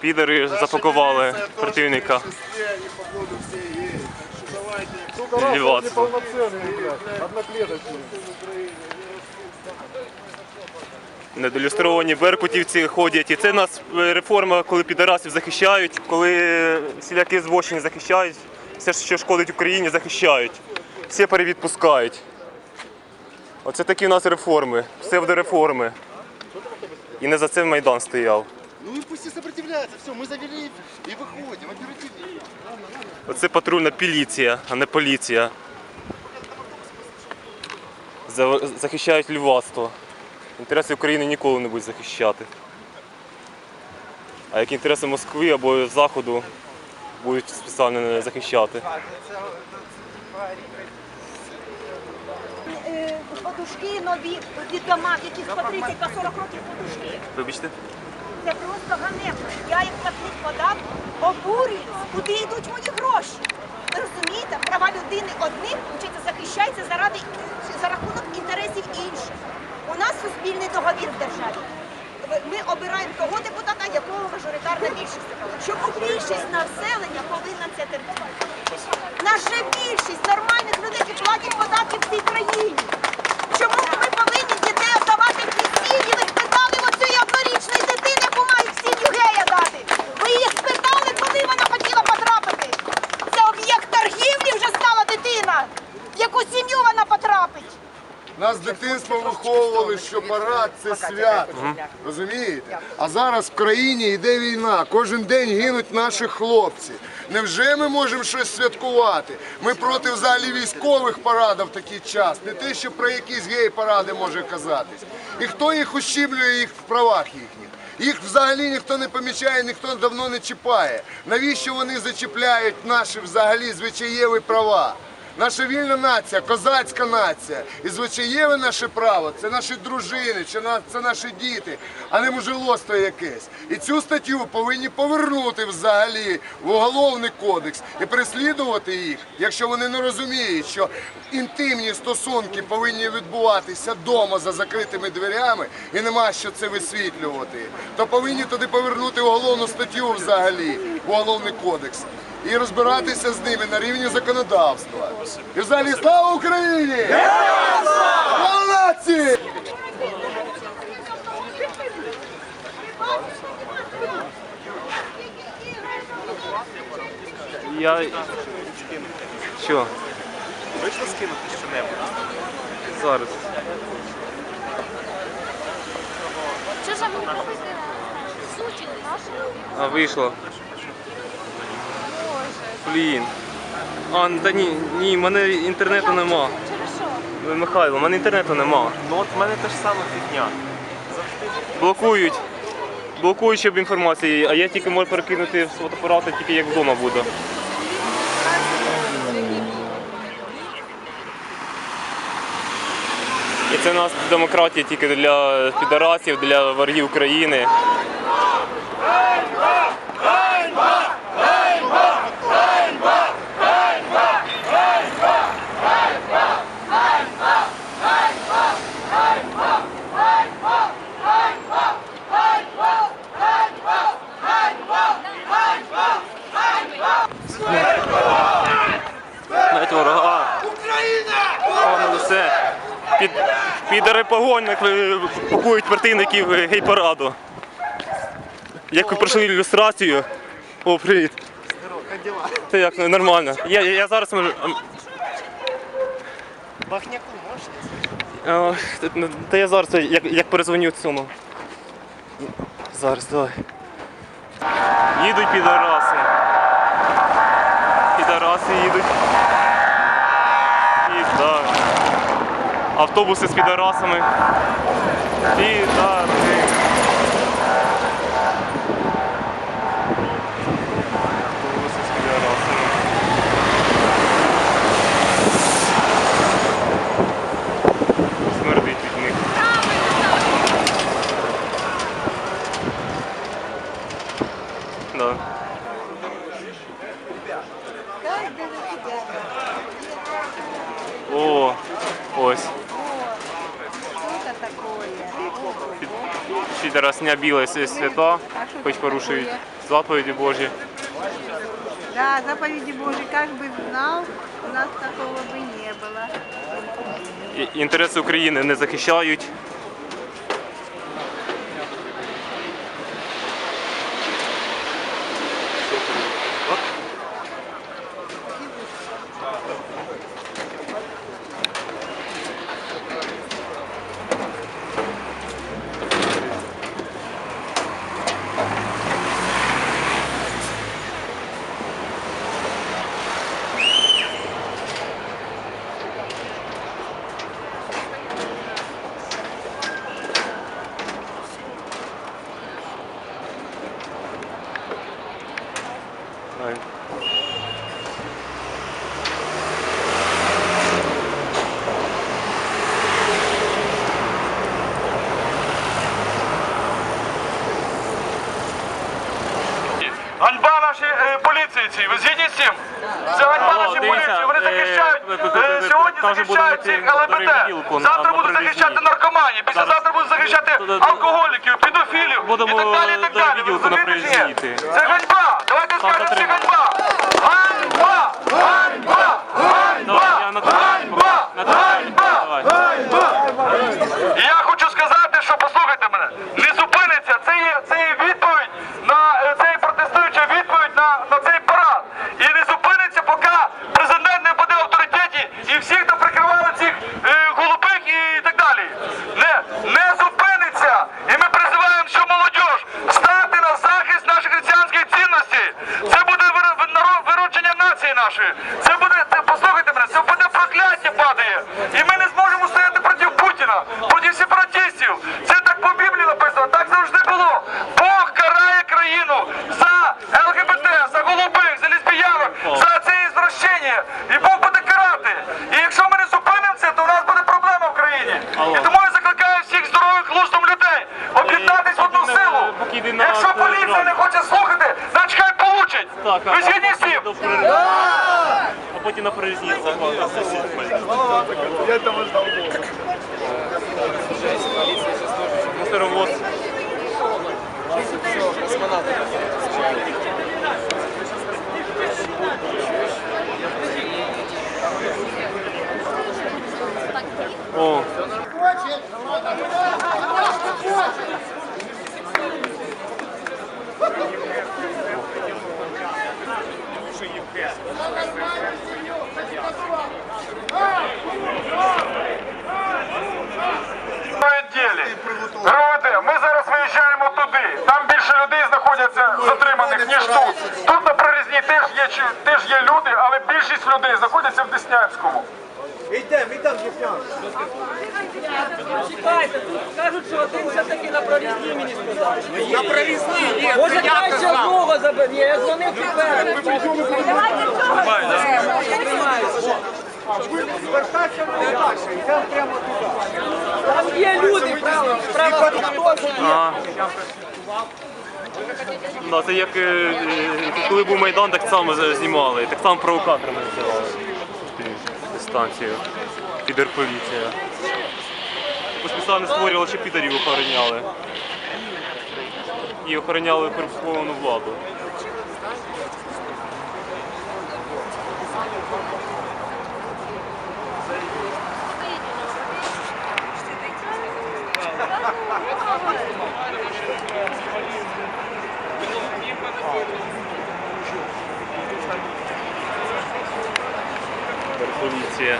Підери запакували противника. Блядь, одноклеточный. Недолюстровані беркутівці ходять. І це у нас е, реформа, коли підарасів захищають, коли всілякі злочини захищають, все, що шкодить Україні, захищають. Всі перевідпускають. Оце такі у нас реформи, псевдореформи. І не за це Майдан стояв. Ну и пусть и сопротивляются. Все, мы завели и выходим. Оперативнее. Оце патрульна поліція, а не поліція. За- Захищають львацтво. Інтереси України ніколи не будуть захищати. А як інтереси Москви або Заходу будуть спеціально не захищати. Е, подушки нові від дома, в яких по 30 по 40 років подушки. Вибачте? Це просто ганебно. Я як платник податку обурююсь, куди йдуть мої гроші. Ви розумієте, права людини одних вчиться захищається заради за рахунок інтересів інших. У нас суспільний договір в державі. Ми обираємо того депутата, якого мажоритарна більшість. Чому більшість населення повинна це терпіти? Наша більшість нормальних людей, які платять податки в цій країні. Чому ми повинні дітей віддавати в ці сім'ї? Ви спитали оцієї однорічної дитини, яку мають в сім'ю гея дати. Ви її спитали, куди вона хотіла потрапити. Це об'єкт торгівлі вже стала дитина. В яку сім'ю вона потрапить? Нас з дитинства виховували, що парад це свято. Розумієте? А зараз в країні йде війна. Кожен день гинуть наші хлопці. Невже ми можемо щось святкувати? Ми проти взагалі військових парадів в такий час. Не те, що про якісь гей-паради може казатись. І хто їх ущіплює їх в правах їхніх? Їх взагалі ніхто не помічає, ніхто давно не чіпає. Навіщо вони зачіпляють наші взагалі звичаєві права? Наша вільна нація, козацька нація. І звичаєве наше право це наші дружини, чи це наші діти, а не мужелоство якесь. І цю статтю повинні повернути взагалі в уголовний кодекс і переслідувати їх, якщо вони не розуміють, що інтимні стосунки повинні відбуватися вдома за закритими дверями і нема що це висвітлювати. То повинні туди повернути уголовну статтю взагалі в уголовний кодекс і розбиратися з ними на рівні законодавства. І взагалі слава Україні! Слава нації! Я. Що? Вийшло скинути що-небудь? Зараз. Що ж ви робите? Суті наші? А вийшло. Блін. А, та ні, ні, в мене інтернету нема. Через що? Михайло, в мене інтернету нема. Ну от в мене теж саме фігня. Блокують. Блокують, щоб інформації, а я тільки можу перекинути з фотоапарата, тільки як вдома буду. І це у нас демократія тільки для підарасів, для ворогів України. Навіть ворога. Україна! ну все. Під, підари погонник пакують противників гей-параду. Як ви пройшли ілюстрацію. О, привіт. Це як нормально. Я, я, зараз можу. Бахняку можеш? та- ну, Та я зараз як, як перезвоню цьому. Зараз, давай. Їдуть підараси. Їдуть. І да, Автобуси з підарасами. Підари. Автобуси з підарасами. Смердить від них. Да. О, ось. Що це таке? Під- підарас не біле свята, хоч порушують заповіді Божі. Да, заповеди Божьи, как бы знал, у нас такого бы не было. І- Інтереси України не захищають. Поліції цій. Ви згідні з цим? Це ганьба нашій поліції. Вони е, захищають. е, Сьогодні захищають цих ЛГБТ. Завтра будуть захищати наркоманів. Післязавтра будуть захищати алкоголіків, педофілів і так далі, і так далі. Ви розумієте чи ні? Це ганьба. Давайте скажемо затримали. ганьба. Ганьба! Ганьба! Я на Ганьба! на Давай. І я хочу сказати, що послухайте мене, не зупиниться. Це є, це є відповідь на е, це є протестуюча відповідь на, на цей парад. І не зупиниться, поки президент не буде в авторитеті і всіх, хто прикривали цих е, голубих і так далі. Не, не зупиниться. І ми призиваємо всю молодь стати на захист наших християнських цінностей. Це буде вир- наро- виручення нації нашої. Це буде, це, послухайте мене, це буде прокляття падає. І ми не зможемо стояти проти Путіна, проти сепаратистів. Це так по Біблії написано, так завжди було. Бог карає країну за ЛГБТ, за голубих, за лесбіянок, за це ізвращення. І Бог буде карати. І якщо ми не зупинимо це, то у нас буде проблема в країні. І тому я закликаю всіх здорових глуздом людей об'єднатись в одну силу. на Якщо поліція не хоче слухати, значить хай получить. Ви згідні з цим? А потім на закладати. Мусоровоз. Ми зараз виїжджаємо туди. Там більше людей знаходяться затриманих, ніж тут. Тут на прорізні теж є, теж є люди, але більшість людей знаходяться в Деснянському. Чекайте, тут кажуть, що один все-таки на провізні мені сказали. На провізні? Ні, Може краще одного заберіть. Ні, я дзвонив тепер. Давайте цього Там є люди, право, право. а. Да, це як е, е, коли був Майдан, так само знімали. Так само провокаторами називали. Станцію. Підерполіція. Таку спеціально створювали, щоб підарів охороняли. І охороняли корумповану владу. Поліція.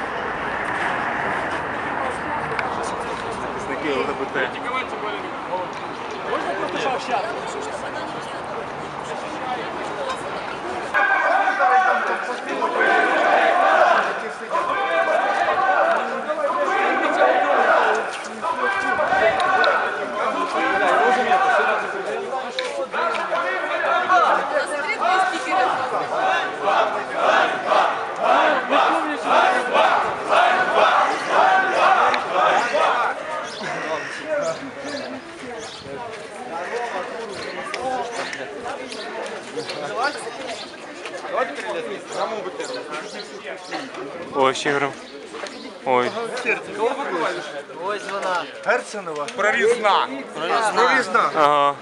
Захисники ЛГБТ. О, ще говорю. Ой. Прорізна. Прорізна. Ага.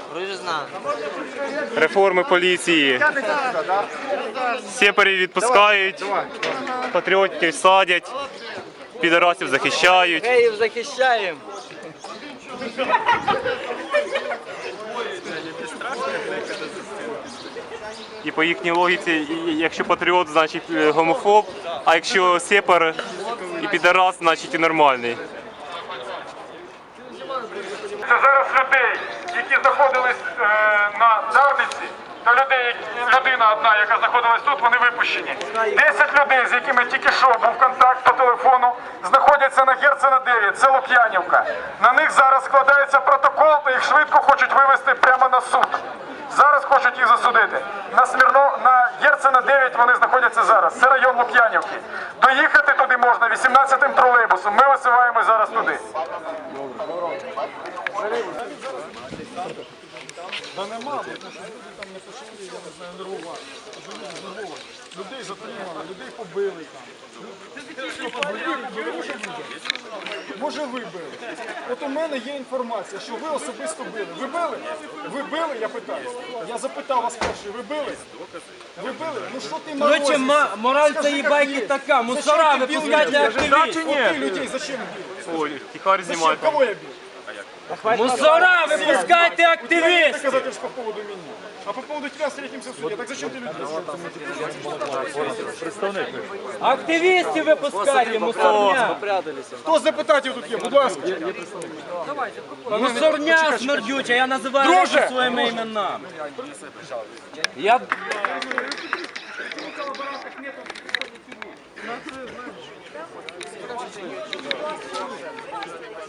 Реформи поліції. Сєпарів відпускають, патріотів садять, підарасів захищають. Київ захищаємо. І по їхній логіці, якщо патріот, значить е, гомофоб, а якщо сепар і підарас, значить і нормальний. Це зараз людей, які знаходились е, на Дарниці, та людей, людина одна, яка знаходилась тут, вони випущені. Десять людей, з якими тільки що був контакт по телефону, знаходяться на Герцена 9, це Лук'янівка. На них зараз складається протокол, та їх швидко хочуть вивезти прямо на суд. Зараз хочуть їх засудити. На Смірно, на Єрцена 9 вони знаходяться зараз. Це район Лук'янівки. Доїхати туди можна 18-м тролейбусом. Ми висуваємо зараз туди. Людей затримали, людей побили там. Може ви били. От у мене є інформація, що ви особисто били. Ви били? Ви били, я питаю. Я запитав вас перший, ви били? Ви били? Ну що ти Короче, морозишся? ма- мораль цієї байки така. Зачем Мусора, ти ви бил пускайте людей? активістів. От ти людей зачем бив? Ой, тихарь Зачем? Кого я бил? Мусора, ви пускайте Все активістів. доказательства по поводу меня. А по поводу тебя встретимся в суде. Так зачем ты людей? Активістів ви пускайте, мусорня. Хто з депутатів тут є? Будь ласка. Мусорня смердюча, я називаю Друже! речі своїми іменами. Я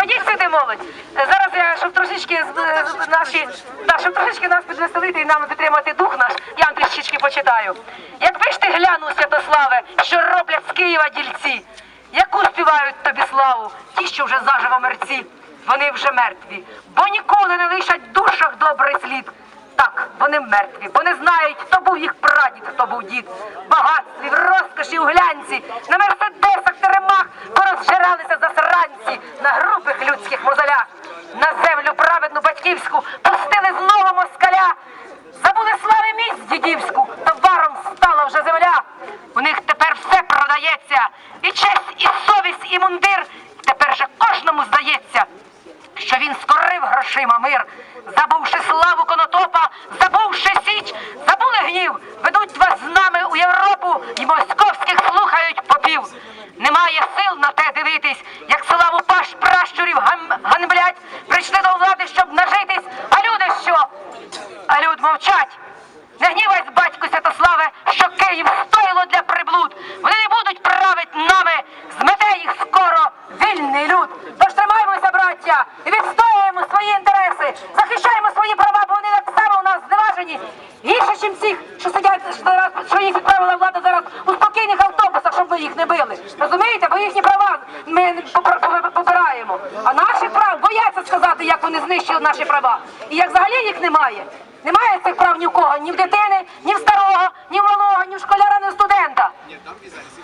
Ходіть сюди, молодь. Зараз я, щоб трошечки з- наші, да, щоб трошечки нас підвеселити і нам підтримати дух наш, я вам трішечки почитаю. Якби ж ти глянув, Святославе, що роблять з Києва дільці, яку співають тобі славу, ті, що вже заживо мерці, вони вже мертві, бо ніколи не лишать душах добрий слід. Так, вони мертві, бо не знають, хто був їх прадід, хто був дід. Багатстві, в розкоші, у глянці, на мерседесах, теремах порозжиралися засранці на грубих людських мозолях. На землю праведну батьківську пустили знову москаля. Забули слави місць дідівську, товаром стала вже земля. У них тепер все продається, і честь, і совість, і мундир. Тепер же кожному здається, що він скорив грошима мир, забувши славу конотопа, забувши січ, забули гнів, ведуть вас з нами у Європу і московських слухають попів. Немає сил на те дивитись, як славу паш пращурів гам- ганьблять, прийшли до влади, щоб нажитись, а люди що? А люд мовчать. Не гнівайся, батько Святославе, що Київ стоїло для приблуд. Вони не будуть править нами, змете їх скоро вільний люд. Тож тримаймося, браття, і відстоюємо свої інтереси, захищаємо свої права, бо вони так само у нас зневажені. Гірше, ніж всіх, що сидять, що, зараз, що їх відправила влада зараз у спокійних автобусах, щоб ми їх не били. Розумієте? Бо їхні права ми попра- попра- попираємо. А наших прав бояться вони знищили наші права. І як взагалі їх немає. Немає цих прав ні в кого, ні в дитини, ні в старого, ні в малого, ні в школяра, ні в студента.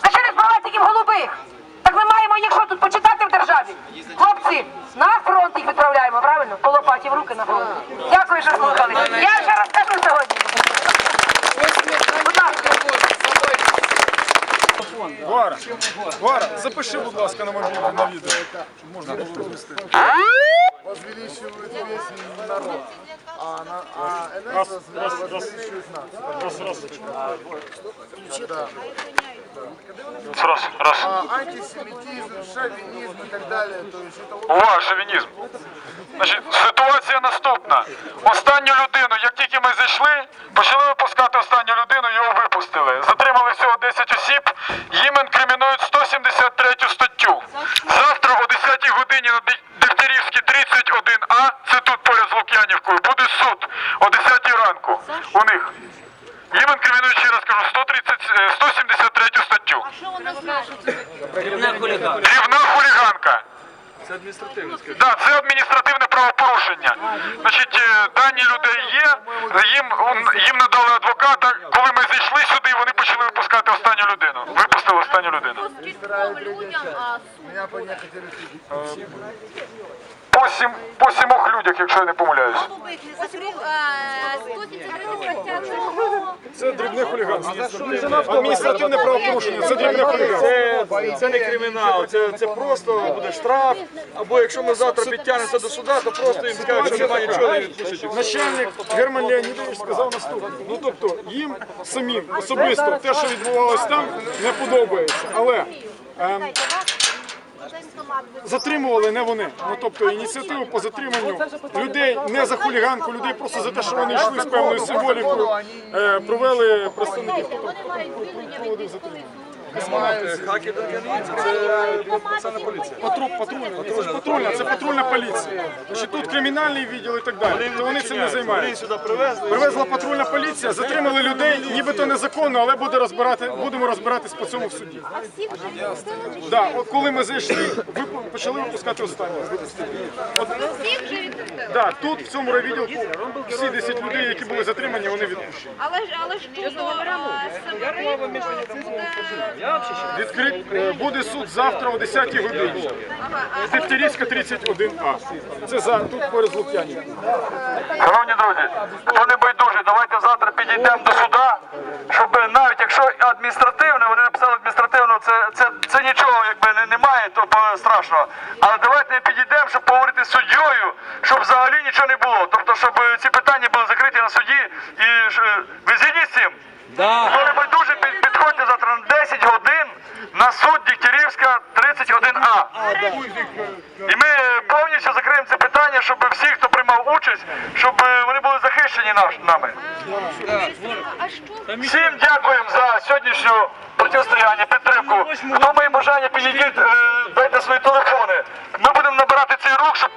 Та ще не збивати в голубих. Так ми маємо їх що тут почитати в державі. Хлопці, на фронт їх відправляємо, правильно? По лопаті в руки на фронт. Дякую, що слухали. Я ще раз кажу сьогодні. Будь ласка. Вара, Вара, запиши, будь ласка, на мобільний, на відео. Щоб можна було розмістити. Возвеличивают весь народ. А, на, а НС возвеличивает нас. Да. Раз, раз. А антисемитизм, шовинизм и так далее. То есть это вот Увага, шовінізм. Значить, ситуація наступна. Останню людину, як тільки ми зайшли, почали випускати останню людину, його випустили. Затримали всього 10 осіб, їм інкримінують 173 статтю. Завтра о о 10 ранку. У них. Їм інкримінують, ще раз кажу, 130, е, 173 статтю. Що вона значить? Дрібна хуліганка. Це адміністративне, да, це адміністративне правопорушення. Значить, е, дані людей є, їм, їм надали адвоката. Коли ми зайшли сюди, вони почали випускати останню людину. Випустили останню людину. Скільком людям, а суд? По, сім, по сімох людях, якщо я не помиляюсь. Закрив, а, 173 стаття цього. Це дрібне хуліганство. Адміністративне правопорушення, це дрібне хуліганство. Це, не кримінал, це, це просто буде штраф. Або якщо ми завтра підтягнемося до суда, то просто їм скажуть, що немає нічого не відпустять. Начальник Герман Леонідович сказав наступне. Ну тобто їм самим особисто те, що відбувалось там, не подобається. Але ем, затримували не вони. Ну тобто ініціативу по затриманню людей не за хуліганку, людей просто за те, що вони йшли з певною символікою, е, провели представників. Вони мають звільнення від військових Хакер це не поліція. Патру- патрульна, це ж патрульна, це патрульна поліція. Значить, тут кримінальний відділ і так далі. То вони цим не займаються. Привезла патрульна поліція, затримали людей, нібито незаконно, але буде розбирати, будемо розбиратись по цьому в суді. А всі вже? Да, от коли ми зайшли, ви почали випускати останнє. От, да, тут в цьому райвідділку всі 10 людей, які були затримані, вони відпущені. Але ж, але ж тут до буде... Відкрит е, буде суд завтра о 10 годині. Дегтярівська 31А. Це за тут поряд з Лук'янівкою. Шановні друзі, хто не байдуже, давайте завтра підійдемо до суда, щоб навіть якщо адміністративне, вони написали адміністративно, це, це, це нічого якби не, немає, то страшного. Але давайте підійдемо, щоб поговорити з суддєю, щоб взагалі нічого не було. Тобто, щоб ці питання були закриті на суді. І ж, е, ви згідні з цим? Хто не байдуже, під- підходьте завтра на 10 годин на суд Дігтярівська 31А. І ми повністю закриємо це питання, щоб всі, хто приймав участь, щоб е, вони були захищені нами. Всім дякуємо за сьогоднішню протистояння, підтримку. Хто має бажання, підійдіть, е, дайте свої телефони. Ми будемо набирати цей рух, щоб